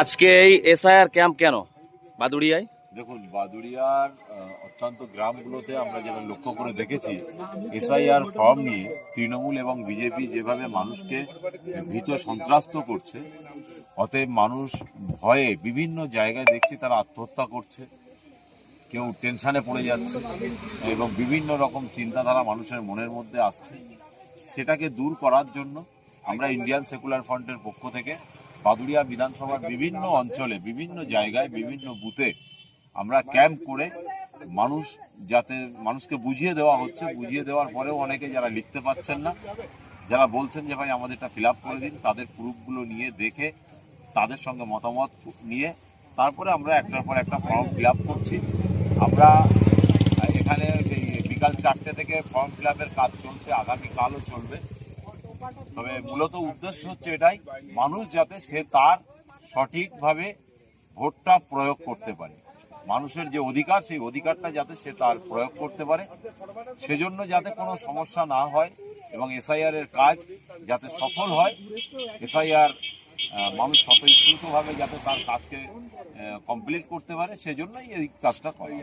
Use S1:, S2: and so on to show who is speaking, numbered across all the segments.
S1: আজকে এই SIR camp কেন? বাদুড়িয়ায়?
S2: দেখুন, বাদুড়িয়ার অত্যন্ত গ্রামগুলোতে আমরা যেটা লক্ষ্য করে দেখেছি, এসআইআর ফর্ম নিয়ে তৃণমূল এবং বিজেপি যেভাবে মানুষকে ভীত সন্ত্রাস্ত করছে, অতএব মানুষ ভয়ে বিভিন্ন জায়গায় দেখছি তারা আত্মহত্যা করছে, কেউ টেনশানে পড়ে যাচ্ছে এবং বিভিন্ন রকম চিন্তাধারা মানুষের মনের মধ্যে আসছে। সেটাকে দূর করার জন্য আমরা ইন্ডিয়ান সেকুলার ফ্রন্টের পক্ষ থেকে বাদুড়িয়া বিধানসভার বিভিন্ন অঞ্চলে, বিভিন্ন জায়গায়, বিভিন্ন বুথে আমরা ক্যাম্প করে মানুষ যাতে, মানুষকে বুঝিয়ে দেওয়া হচ্ছে। বুঝিয়ে দেওয়ার পরেও অনেকে যারা লিখতে পাচ্ছেন না, যারা বলছেন যে, ভাই আমাদেরটা ফিল করে দিন। তাদের প্রুফগুলো নিয়ে, দেখে তাদের সঙ্গে মতামত নিয়ে তারপরে আমরা একটার পর একটা ফর্ম ফিল করছি। আমরা এখানে বিকাল চারটে থেকে ফর্ম ফিল কাজ চলছে, আগামীকালও চলবে। তবে মূলত উদ্দেশ্য হচ্ছে এটাই, মানুষ যাতে সে তার সঠিকভাবে ভোটটা প্রয়োগ করতে পারে। মানুষের যে অধিকার, সেই অধিকারটা যাতে সে তার প্রয়োগ করতে পারে। সেজন্য যাতে কোনো সমস্যা না হয় এবং এসআইআর এর কাজ যাতে সফল হয়। এসআইআর মানুষ স্বতঃস্ফূর্তভাবে যাতে তার কাজকে কমপ্লিট করতে পারে, সেজন্যই এই কাজটা করে।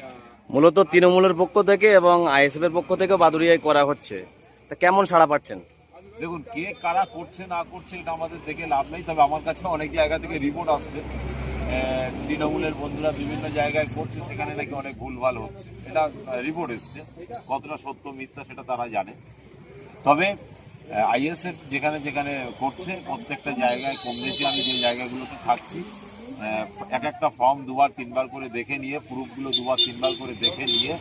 S1: মূলত তৃণমূলের পক্ষ থেকে এবং আইএসএফ এর পক্ষ থেকে বাদুড়িয়ায় করা হচ্ছে। তা কেমন সাড়া পাচ্ছেন?
S2: দেখুন, কে কারা করছে, না করছে, এটা আমাদের দেখে লাভ নেই, তবে আমার কাছে অনেক জায়গা থেকে রিপোর্ট আসছে। তৃণমূলের বন্ধুরা বিভিন্ন জায়গায় করছে, সেখানে নাকি অনেক ভুলভাল হচ্ছে। এটা রিপোর্ট এসছে। কতটা সত্য, মিথ্যা, সেটা তারা জানে। তবে আইএসএফ যেখানে যেখানে করছে, প্রত্যেকটা জায়গায়, কম বেশি আমি যে জায়গাগুলোতে থাকছি এক একটা ফর্ম দুবার, তিনবার করে দেখে নিয়ে প্রুফগুলো দুবার, তিনবার করে দেখে নিয়ে,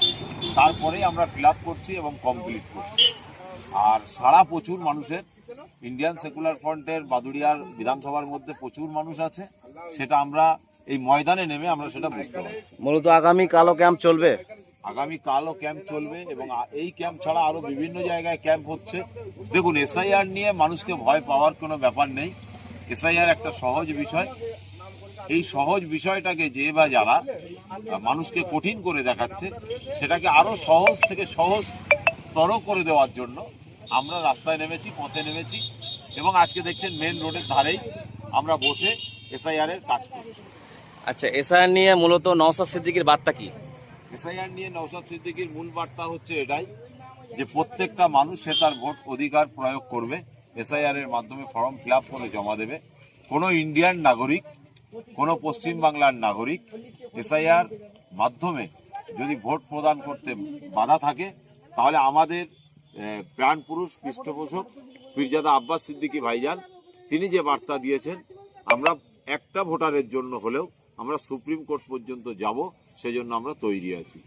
S2: তারপরেই আমরা ফিল করছি এবং কমপ্লিট করছি। আর সারা প্রচুর মানুষের ইন্ডিয়ান সেকুলার ফ্রন্টের বাদুড়িয়ার বিধানসভার মধ্যে প্রচুর মানুষ আছে। সেটা আমরা এই ময়দানে নেমে আমরা সেটা বুঝতে পারছি।
S1: মূলত আগামী কালো ক্যাম্প চলবে?
S2: আগামী কালও ক্যাম্প চলবে এবং এই ক্যাম্প ছাড়া আরও বিভিন্ন জায়গায় ক্যাম্প হচ্ছে। দেখুন এসআইআর নিয়ে মানুষকে ভয় পাওয়ার কোনো ব্যাপার নেই। এসআইআর একটা সহজ বিষয়। এই সহজ বিষয়টাকে যে বা যারা মানুষকে কঠিন করে দেখাচ্ছে সেটাকে আরও সহজ থেকে সহজ তর করে দেওয়ার জন্য আমরা রাস্তায় নেমেছি পথে নেমেছি এবং আজকে দেখছেন মেন রোডের ধারেই আমরা বসে এসআইআর এর কাজ করছি।
S1: আচ্ছা এসআইআর নিয়ে মূলত নওসাদ সিদ্দিকির বার্তা কি?
S2: এসআইআর নিয়ে নৌসাদ সিদ্দিকির মূল বার্তা হচ্ছে এটাই যে প্রত্যেকটা মানুষ সে তার ভোট অধিকার প্রয়োগ করবে এসআইআর এর মাধ্যমে ফর্ম ফিল আপ করে জমা দেবে। কোনো ইন্ডিয়ান নাগরিক কোনো পশ্চিম বাংলার নাগরিক এসআইআর মাধ্যমে যদি ভোট প্রদান করতে বাধা থাকে তাহলে আমাদের প্রাণপুরুষ পৃষ্ঠপোষক পীরজাদা আব্বাস সিদ্দিকী ভাইজান, তিনি যে বার্তা দিয়েছেন, আমরা একটা ভোটারের জন্য হলেও আমরা সুপ্রিম কোর্ট পর্যন্ত যাব, সেজন্য আমরা তৈরি আছি।